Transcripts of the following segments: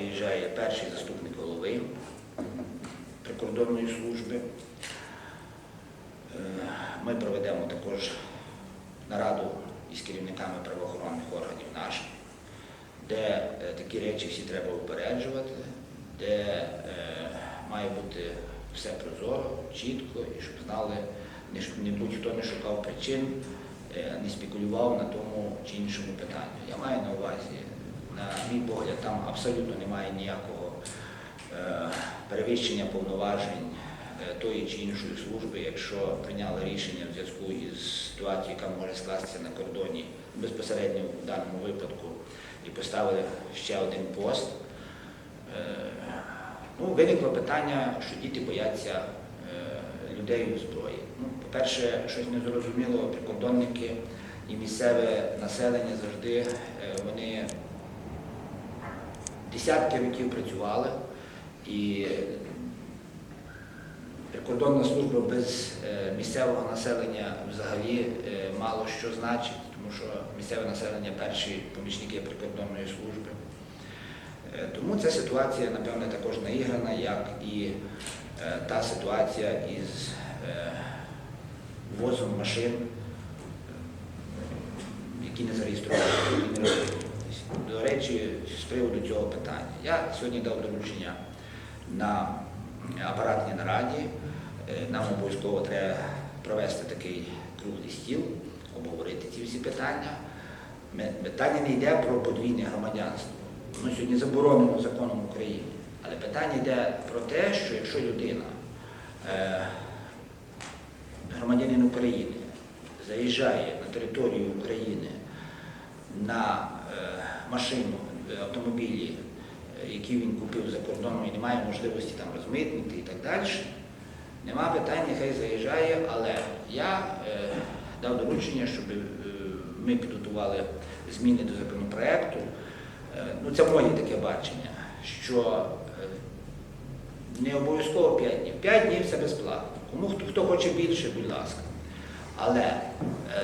приїжджає перший заступник голови прикордонної служби. Е, Ми проведемо також нараду із керівниками правоохоронних органів наших, де е, такі речі всі треба упереджувати, де е, має бути все прозоро, чітко, і щоб знали, не будь-хто не шукав причин, не спекулював на тому чи іншому питанню. Я маю на увазі, на мій погляд, там абсолютно немає ніякого е, перевищення повноважень е, тої чи іншої служби, якщо прийняли рішення в зв'язку із ситуацією, яка може скластися на кордоні безпосередньо в даному випадку, і поставили ще один пост. Е, Ну, виникло питання, що діти бояться людей у зброї. Ну, по-перше, щось незрозуміло, прикордонники і місцеве населення завжди вони десятки років працювали, і прикордонна служба без е, місцевого населення взагалі е, мало що значить, тому що місцеве населення перші помічники прикордонної служби. Е, Тому ця ситуація, напевне, також наіграна, як і та ситуація із ввозом машин, які не зареєстровані. До речі, з приводу цього питання. Я сьогодні дав доручення на апаратній нараді. Е, Нам обов'язково треба провести такий круглий стіл, обговорити ці всі питання. Питання не йде про подвійне громадянство. Воно сьогодні заборонено законом України. Але питання йде про те, що якщо людина, е, громадянин України, заїжджає на територію України на е, машину, е, автомобілі, е, які він купив за кордоном і не має можливості там розмитнити і так далі, нема питань, нехай заїжджає, але я е, дав доручення, щоб е, ми підготували зміни до законопроекту. Е, Ну, це моє таке бачення, що е, не обов'язково 5 днів. 5 днів це безплатно. Кому хто, хто хоче більше, будь ласка. Але е,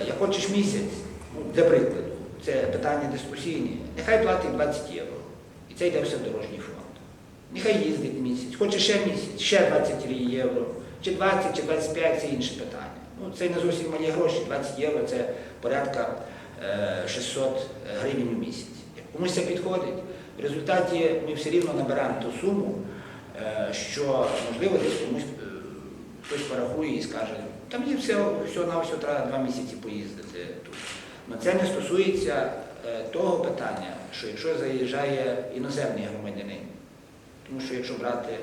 як хочеш місяць, ну, для прикладу, це питання дискусійне, нехай платить 20 євро. І це йде все в дорожній фонд. Нехай їздить місяць, хоче ще місяць, ще 20 євро, чи 20, чи 25 це інше питання. Ну, це не зовсім малі гроші, 20 євро це порядка е, 600 гривень у місяць. Комусь це підходить, в результаті ми все рівно набираємо ту суму, е, що можливо десь комусь е, хтось порахує і скаже, там є все, все на все треба два місяці поїздити. Але це не стосується е, того питання, що якщо заїжджає іноземний громадянин, тому що якщо брати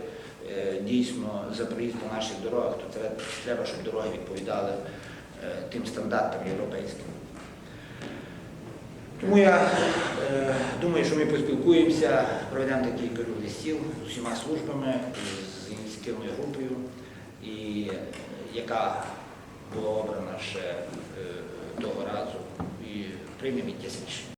е, дійсно за проїзд по наших дорогах, то треба, треба, щоб дороги відповідали е, тим стандартам європейським. Тому я е, думаю, що ми поспілкуємося, проведемо такий круглий стіл з усіма службами, з ініціативною групою, і яка була обрана ще е, того разу, і приймемо якесь.